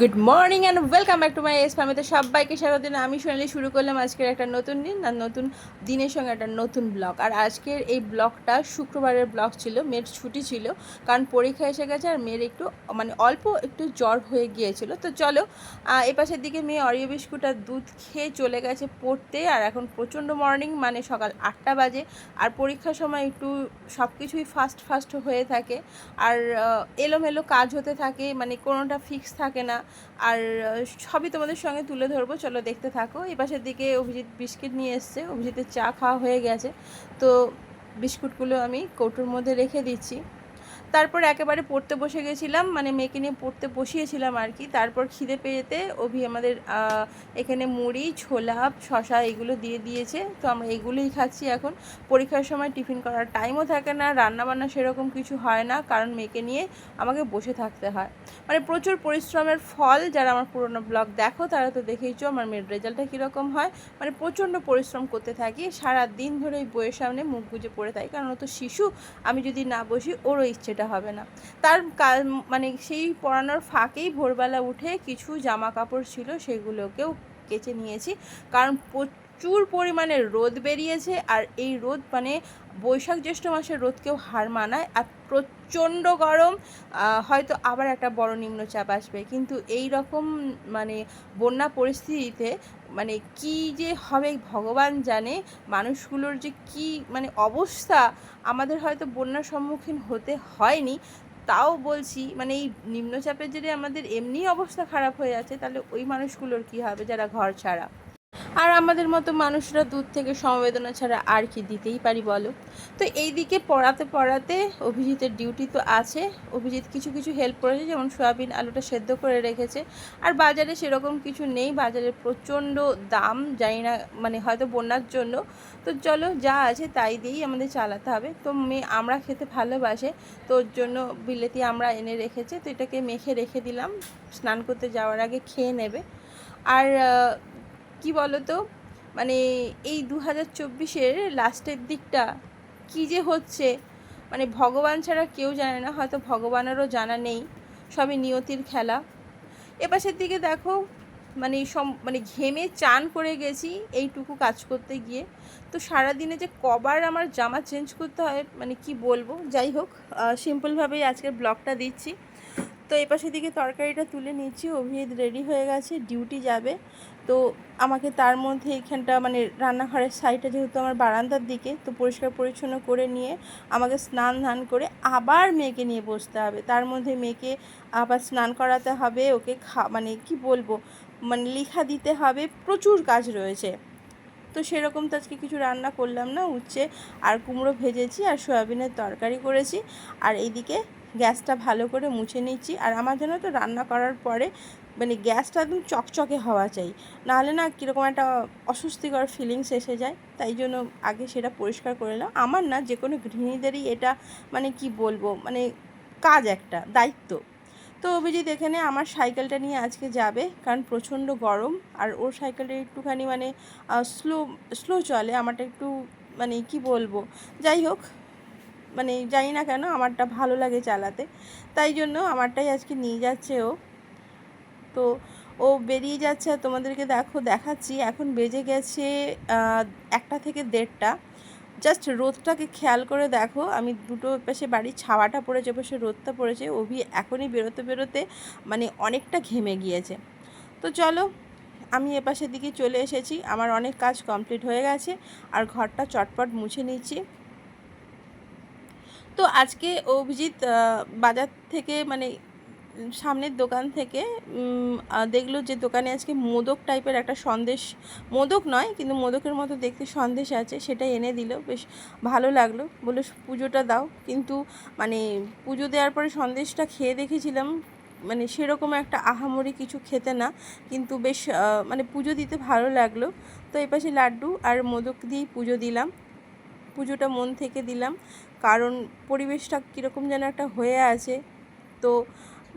Good morning and welcome back to my S ফ্যামিলিতে সবাইকে জানাই। আমি সোনালি শুরু করলাম আজকের একটা নতুন দিন আর নতুন দিনের সঙ্গে একটা নতুন ব্লগ আর আজকের এই ব্লগটা শুক্রবারের ব্লগ ছিল মেয়ের ছুটি ছিল কারণ পরীক্ষা এসে গেছে আর মেয়ের একটু মানে অল্প একটু জ্বর হয়ে গিয়েছিল। তো চলো আহ, এ পাশের দিকে মেয়ে অরিও বিস্কুট আর দুধ খেয়ে চলে গেছে পড়তে আর এখন প্রচণ্ড মর্নিং মানে সকাল আটটা বাজে। আর পরীক্ষার সময় একটু সব কিছুই ফাস্ট ফাস্ট হয়ে থাকে। আর এলোমেলো কাজ হতে থাকে মানে কোনোটা ফিক্স থাকে না। আর সবই তোমাদের সঙ্গে তুলে ধরবো। চলো দেখতে থাকো। এই পাশের দিকে অভিজিৎ বিস্কিট নিয়ে এসছে। অভিজিতের চা খাওয়া হয়ে গেছে। তো বিস্কুটগুলো আমি কৌটোর মধ্যে রেখে দিচ্ছি। তারপর একেবারে পড়তে বসে গেছিলাম মানে মেয়েকে নিয়ে পড়তে বসিয়েছিলাম আর কি। তারপর খিদে পেয়েতে অভি আমাদের এখানে মুড়ি, ছোলা শশা এগুলো দিয়ে দিয়েছে। তো আমরা এগুলোই খাচ্ছি এখন। পরীক্ষার সময় টিফিন করার টাইমও থাকে না, রান্নাবান্না সেরকম কিছু হয় না, কারণ মেয়েকে নিয়ে আমাকে বসে থাকতে হয়। মানে প্রচুর পরিশ্রমের ফল, যারা আমার পুরোনো ব্লগ দেখো, তারা তো দেখেইছো আমার মেয়ের রেজাল্টটা কীরকম হয়। মানে প্রচণ্ড পরিশ্রম করতে থাকি সারা দিন ধরে ওই বইয়ের সামনে মুখ গুজে পড়ে থাকি, কারণ ও তো শিশু, আমি যদি না বসি, ওরও ইচ্ছেটা হবে না। তার মানে সেই পড়ানোর ফাঁকেই ভোরবেলা উঠে কিছু জামা কাপড় ছিল সেগুলোকেও কেচে নিয়েছি। কারণ প্রচুর পরিমাণে রোদ বেরিয়েছে আর এই রোদ মানে বৈশাখ জ্যৈষ্ঠ মাসের রোদকেও হার মানায় আর প্রচণ্ড গরম হয়তো আবার একটা বড় নিম্নচাপ আসবে। কিন্তু এই রকম মানে বন্যা পরিস্থিতিতে মানে কি যে হবে ভগবান জানে, মানুষগুলোর যে কি মানে অবস্থা আমাদের হয়তো বন্যার সম্মুখীন হতে হয়নি। তাও বলছি মানে এই নিম্নচাপের যদি আমাদের এমনি অবস্থা খারাপ হয়ে যাচ্ছে, তাহলে ওই মানুষগুলোর কি হবে যারা ঘর ছাড়া? আর আমাদের মতো মানুষরা দূর থেকে সমবেদনা ছাড়া আর কি দিতেই পারি বলো? তো এই দিকে পড়াতে পড়াতে অভিজিতের ডিউটি তো আছে। অভিজিৎ কিছু কিছু হেল্প করেছে, যেমন সয়াবিন আলুটা সেদ্ধ করে রেখেছে। আর বাজারে সেরকম কিছু নেই, বাজারে প্রচণ্ড দাম, জানি না মানে হয়তো বন্যার জন্য। তো চলো, যা আছে তাই দিয়েই আমাদের চালাতে হবে। তো মেয়ে আমরা খেতে ভালোবাসে, তো ওর জন্য বিলেতি আমরা এনে রেখেছে। তো এটাকে মেখে রেখে দিলাম। স্নান করতে যাওয়ার আগে খেয়ে নেবে। আর কি বলো তো মানে এই দু হাজার চব্বিশের লাস্টের দিকটা কী যে হচ্ছে? মানে ভগবান ছাড়া কেউ জানে না, হয়তো ভগবানেরও জানা নেই, সবই নিয়তির খেলা। এপাশের দিকে দেখো মানে সম মানে ঘেমে চান করে গেছি এইটুকু কাজ করতে গিয়ে। তো সারাদিনে যে কবার আমার জামা চেঞ্জ করতে হয় মানে কি বলব? যাই হোক সিম্পলভাবেই আজকের ব্লগটা দিচ্ছি। তো এই পাশের দিকে তরকারিটা তুলে নিচ্ছি, অভিজিৎ রেডি হয়ে গেছে, ডিউটি যাবে। তো আমাকে তার মধ্যে এখানটা মানে রান্নাঘরের সাইডটা যেহেতু আমার বারান্দার দিকে, তো পরিষ্কার পরিচ্ছন্ন করে নিয়ে আমাকে স্নান ধান করে আবার মেয়েকে নিয়ে বসতে হবে। তার মধ্যে মেয়েকে আবার স্নান করাতে হবে, ওকে খা মানে কি বলব মানে লিখা দিতে হবে, প্রচুর কাজ রয়েছে। তো সেরকম তো আজকে কিছু রান্না করলাম না, উচ্ছে আর কুমড়ো ভেজেছি আর সয়াবিনের তরকারি করেছি। আর এইদিকে গ্যাসটা ভালো করে মুছে নিচ্ছি আর আমার জন্য তো রান্না করার পরে মানে গ্যাসটা একদম চকচকে হওয়া চাই। নাহলে না কীরকম একটা অস্বস্তিকর ফিলিংস এসে যায়। তাই জন্য আগে সেটা পরিষ্কার করে নিলাম আমার না যে কোনো গৃহিণীদেরই এটা মানে কি বলব? মানে কাজ একটা, দায়িত্ব। তো অভিজিৎ, এখানে আমার সাইকেলটা নিয়ে আজকে যাবে। কারণ প্রচণ্ড গরম। আর ওর সাইকেলটা একটুখানি মানে স্লো স্লো চলে। আমারটা একটু মানে কি বলব? যাই হোক মানে জানি না কেন আমারটা ভালো লাগে চালাতে। তাই জন্য আমারটাই আজকে নিয়ে যাচ্ছে ও। তো ও বেরিয়ে যাচ্ছে, আর তোমাদেরকে দেখো, দেখাচ্ছি। এখন বেজে গেছে একটা থেকে দেড়টা। জাস্ট রোদটাকে খেয়াল করে দেখো, আমি দুটো পাশে বাড়ির ছাওয়াটা পড়েছে পাশে রোদটা পড়েছে। অভি এখনই বেরোতে বেরোতে মানে অনেকটা ঘেমে গিয়েছে। তো চলো, আমি এপাশের দিকে চলে এসেছি। আমার অনেক কাজ কমপ্লিট হয়ে গেছে, আর ঘরটা চটপট মুছে নিচ্ছি। তো আজকে অভিজিৎ বাজার থেকে মানে সামনের দোকান থেকে দেখল যে দোকানে আজকে মোদক টাইপের একটা সন্দেশ, মোদক নয় কিন্তু মোদকের মতো দেখতে সন্দেশ আছে সেটা এনে দিল। বেশ ভালো লাগল বলে পুজোটা দাও। কিন্তু মানে পুজো দেওয়ার পরে সন্দেশটা খেয়ে দেখেছিলাম মানে সেরকম একটা আহামরি কিছু খেতে না, কিন্তু বেশ মানে পুজো দিতে ভালো লাগল। তো এই পাশে লাড্ডু আর মোদক দিয়েই পুজো দিলাম। পুজোটা মন থেকে দিলাম। কারণ পরিবেশটা কীরকম যেন একটা হয়ে আছে। তো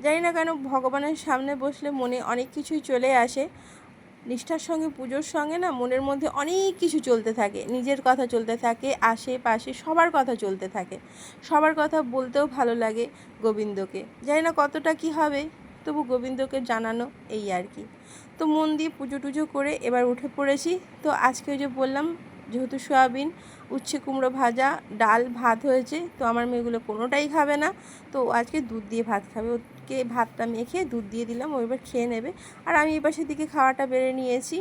জানি না কেন ভগবানের সামনে বসলে মনে অনেক কিছুই চলে আসে। নিষ্ঠার সঙ্গে, পুজোর সঙ্গে না মনের মধ্যে অনেক কিছু চলতে থাকে। নিজের কথা চলতে থাকে, আশেপাশে সবার কথা চলতে থাকে। সবার কথা বলতেও ভালো লাগে গোবিন্দকে। জানি না কতটা কি হবে, তবু গোবিন্দকে জানানো এই আর কি। তো মন দিয়ে পুজো টুজো করে এবার উঠে পড়েছি। তো আজকে ওই যে বললাম, যেহেতু সয়াবিন উচ্ছে কুমড়ো ভাজা, ডাল ভাত হয়েছে, তো আমার মেয়েগুলো কোনোটাই খাবে না। তো আজকে দুধ দিয়ে ভাত খাবে। ওকে ভাতটা মেখে দুধ দিয়ে দিলাম, ও এবার খেয়ে নেবে। আর আমি এই পাশের দিকে খাওয়াটা বেড়ে নিয়েছি।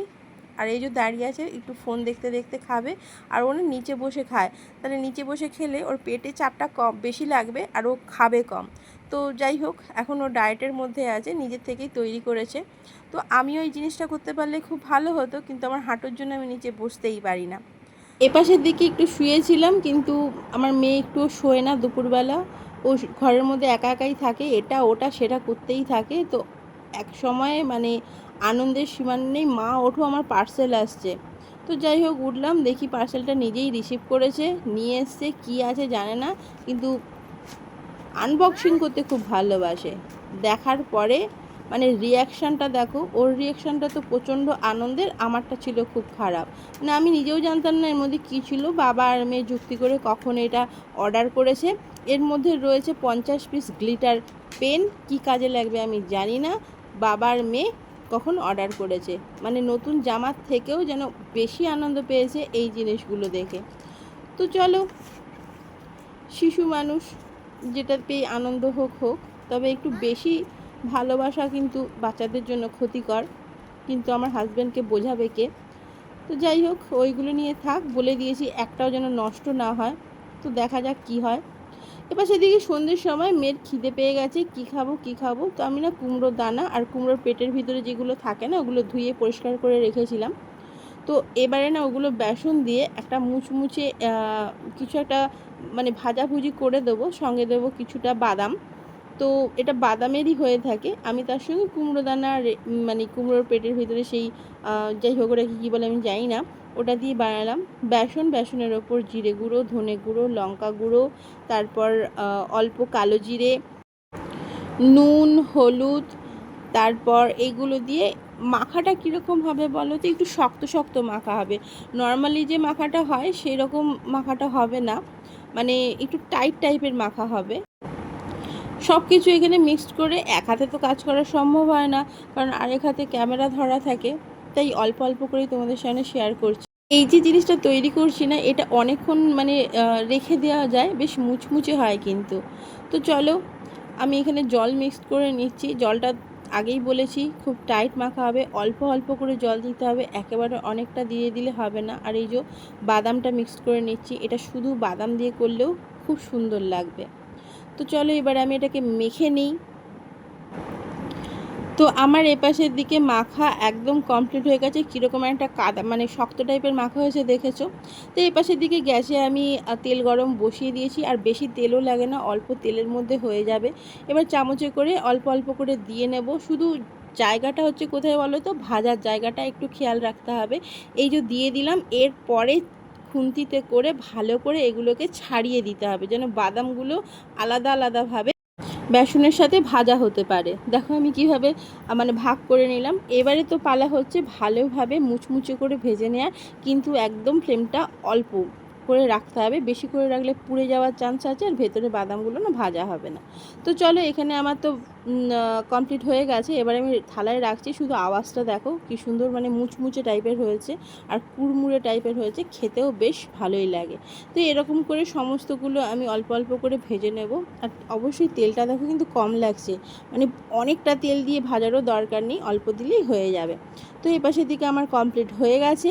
আর এই যে দাঁড়িয়ে আছে, একটু ফোন দেখতে দেখতে খাবে। আর ও নিচে বসে খায়। তাহলে নিচে বসে খেলে ওর পেটে চাপটা কম, বেশি লাগবে আর ও খাবে কম। তো যাই হোক, এখন ও ডায়েটের মধ্যে আছে, নিজের থেকেই তৈরি করেছে। তো আমিও এই জিনিসটা করতে পারলে খুব ভালো হতো, কিন্তু আমার হাঁটুর জন্য আমি নিচে বসতেই পারি না। এপাশের দিকে একটু শুয়েছিলাম, কিন্তু আমার মেয়ে একটু শোয় না দুপুরবেলা। ও ঘরের মধ্যে একা একাই থাকে, এটা ওটা সেটা করতেই থাকে। তো এক সময়ে মানে আনন্দের সীমানা নেই, মা ওঠো আমার পার্সেল আসছে। তো যাই হোক, উঠলাম, দেখি পার্সেলটা নিজেই রিসিভ করেছে, নিয়ে এসছে, কী আছে জানে না, কিন্তু আনবক্সিং করতে খুব ভালোবাসে। দেখার পরে মানে রিয়াকশানটা দেখো, ওর রিয়াকশানটা তো প্রচণ্ড আনন্দের, আমারটা ছিল খুব খারাপ। মানে আমি নিজেও জানতাম না এর মধ্যে কী ছিল, বাবা আর মেয়ে যুক্তি করে কখন এটা অর্ডার করেছে। এর মধ্যে রয়েছে পঞ্চাশ পিস গ্লিটার পেন কি কাজে লাগবে আমি জানি না। বাবার মেয়ে কখন অর্ডার করেছে? মানে নতুন জামার থেকেও যেন বেশি আনন্দ পেয়েছে এই জিনিসগুলো দেখে। তো চলো, শিশু মানুষ যেটা পেয়ে আনন্দ হোক হোক, তবে একটু বেশি ভালোবাসা কিন্তু বাচ্চাদের জন্য ক্ষতিকর, কিন্তু আমার হাজব্যান্ডকে বোঝাবে কে? তো যাই হোক, ওইগুলো নিয়ে থাক, বলে দিয়েছি একটাও যেন নষ্ট না হয়। তো দেখা যাক কি হয়। এবার সেদিকে সন্ধ্যের সময় মেয়ের খিদে পেয়ে গেছে, কি খাব কি খাব? তো আমি না কুমড়োর দানা আর কুমড়োর পেটের ভিতরে যেগুলো থাকে না, ওগুলো ধুয়ে পরিষ্কার করে রেখেছিলাম। তো এবারে না ওগুলো বেসন দিয়ে একটা মুচমুচে কিছু একটা মানে ভাজাভুজি করে দেবো, সঙ্গে দেবো কিছুটা বাদাম। তো এটা বাদামেরই হয়ে থাকে। আমি তার সঙ্গে কুমড়ো দানা মানে কুমড়োর পেটের ভিতরে সেই যাই হোক ওটাকে কী বলে আমি জানি না। ওটা দিয়ে বানালাম বেসন, বেসনের ওপর জিরে গুঁড়ো, ধনে গুঁড়ো, লঙ্কা গুঁড়ো, তারপর অল্প কালো জিরে, নুন, হলুদ, তারপর এগুলো দিয়ে মাখাটা কীরকম হবে বলো তো? একটু শক্ত শক্ত মাখা হবে। নর্মালি যে মাখাটা হয় সেই রকম মাখাটা হবে না। মানে একটু টাইট টাইপের মাখা হবে। সব কিছু এখানে মিক্সড করে এক হাতে তো কাজ করা সম্ভব হয় না, কারণ আরেক হাতে ক্যামেরা ধরা থাকে, তাই অল্প অল্প করেই তোমাদের সামনে শেয়ার করছি। এই যে জিনিসটা তৈরি করছি না, এটা অনেকক্ষণ মানে রেখে দেওয়া যায়, বেশ মুচমুচে হয় কিন্তু। তো চলো, আমি এখানে জল মিক্সড করে নিচ্ছি। জলটা আগেই বলেছি, খুব টাইট মাখা হবে, অল্প অল্প করে জল দিতে হবে, একেবারে অনেকটা দিয়ে দিলে হবে না। আর এই যে বাদামটা মিক্সড করে নিচ্ছি, এটা শুধু বাদাম দিয়ে করলেও খুব সুন্দর লাগবে। তো চলো এবার আমি এটাকে মেখে নিই। তো আমার এপাশের দিকে মাখা একদম কমপ্লিট হয়ে গেছে। কীরকম একটা কাদা মানে শক্ত টাইপের মাখা হয়েছে, দেখেছ? তো এপাশের দিকে গ্যাসে আমি তেল গরম বসিয়ে দিয়েছি। আর বেশি তেলও লাগে না, অল্প তেলের মধ্যে হয়ে যাবে। এবার চামচে করে অল্প অল্প করে দিয়ে নেব। শুধু জায়গাটা হচ্ছে কোথায় বলো তো? ভাজার জায়গাটা একটু খেয়াল রাখতে হবে। এই যে দিয়ে দিলাম, এরপরে খুন্তিতে করে ভালো করে এগুলোকে ছাড়িয়ে দিতে হবে, যেন বাদামগুলো আলাদা আলাদাভাবে বেসনের সাথে ভাজা হতে পারে। দেখো আমি কীভাবে মানে ভাগ করে নিলাম। এবারে তো পালা হচ্ছে ভালোভাবে মুচমুচে করে ভেজে নেওয়ার কিন্তু একদম ফ্লেমটা অল্প করে রাখতে হবে। বেশি করে রাখলে পুড়ে যাওয়ার চান্স আছে আর ভেতরে বাদামগুলো না ভাজা হবে না। তো চলো এখানে আমার তো কমপ্লিট হয়ে গেছে। এবারে আমি থালায় রাখছি। শুধু আওয়াজটা দেখো, কি সুন্দর মানে মুচমুচে টাইপের হয়েছে আর কুড়মুড়ে টাইপের হয়েছে। খেতেও বেশ ভালোই লাগে। তো এরকম করে সমস্তগুলো আমি অল্প অল্প করে ভেজে নেব। আর অবশ্যই তেলটা দেখো কিন্তু কম লাগছে। মানে অনেকটা তেল দিয়ে ভাজারও দরকার নেই, অল্প দিলেই হয়ে যাবে। তো এই পাশের দিকে আমার কমপ্লিট হয়ে গেছে।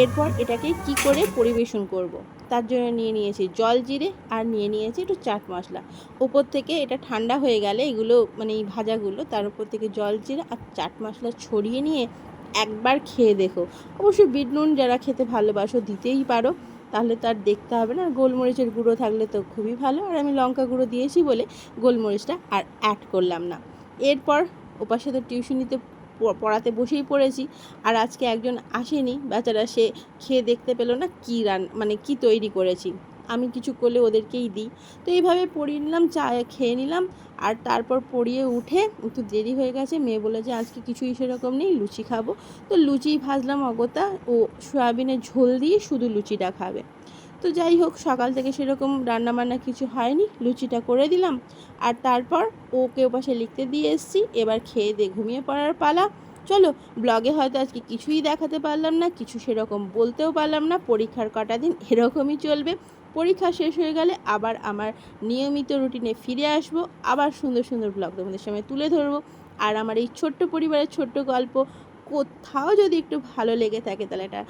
এরপর এটাকে কি করে পরিবেশন করব। তার জন্য নিয়ে নিয়েছি। জল জিরে আর নিয়ে নিয়েছি একটু চাট মশলা। ওপর থেকে এটা ঠান্ডা হয়ে গেলে এগুলো মানে এই ভাজাগুলো, তার উপর থেকে জল জিরে আর চাট মশলা ছড়িয়ে নিয়ে একবার খেয়ে দেখো। অবশ্যই বিট নুন যারা খেতে ভালোবাসো দিতেই পারো, তাহলে তো আর দেখতে হবে না। আর গোলমরিচের গুঁড়ো থাকলে তো খুবই ভালো। আর আমি লঙ্কা গুঁড়ো দিয়েছি বলে গোলমরিচটা আর অ্যাড করলাম না। এরপর ওপাশে তো টিউশনিতে পড়াতে বসেই পড়েছি। আর আজকে একজন আসেনি, বেচারা সে খেয়ে দেখতে পেল না কী রান মানে কি তৈরি করেছি। আমি কিছু করলে ওদেরকেই দিই। তো এইভাবে পড়িয়ে নিলাম, চা খেয়ে নিলাম। আর তারপর পড়িয়ে উঠে একটু দেরি হয়ে গেছে, মেয়ে বলে যে আজকে কিছুই সেরকম নেই, লুচি খাব। তো লুচি ভাজলাম অগতা ও সয়াবিনের ঝোল দিয়ে শুধু লুচিটা খাবে। তো যাই হোক, সকাল থেকে সেরকম রান্নাবান্না কিছু হয়নি, লুচিটা করে দিলাম। আর তারপর ওকে ওপাশে লিখতে দিয়ে এসেছি, এবার খেয়ে দিয়ে ঘুমিয়ে পড়ার পালা। চলো, ব্লগে হয়তো আজকে কিছুই দেখাতে পারলাম না, কিছু সেরকম বলতেও পারলাম না, পরীক্ষার কটা দিন এরকমই চলবে। পরীক্ষা শেষ হয়ে গেলে আবার আমার নিয়মিত রুটিনে ফিরে আসব, আবার সুন্দর সুন্দর ব্লগ তোমাদের সামনে তুলে ধরবো। আর আমার এই ছোট্ট পরিবারের ছোট্ট গল্প কোথাও যদি একটু ভালো লেগে থাকে, তাহলে এটা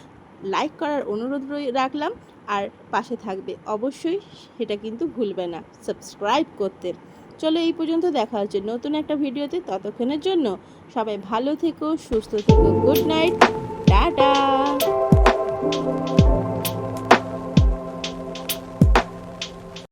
লাইক করার অনুরোধ রাখলাম। আর পাশে থাকবে অবশ্যই, সেটা কিন্তু ভুলবে না সাবস্ক্রাইব করতে। চলো এই পর্যন্ত দেখা হচ্ছে নতুন একটা ভিডিওতে, ততক্ষণের জন্য সবাই ভালো থেকো, সুস্থ থেকো গুড নাইট টাটা!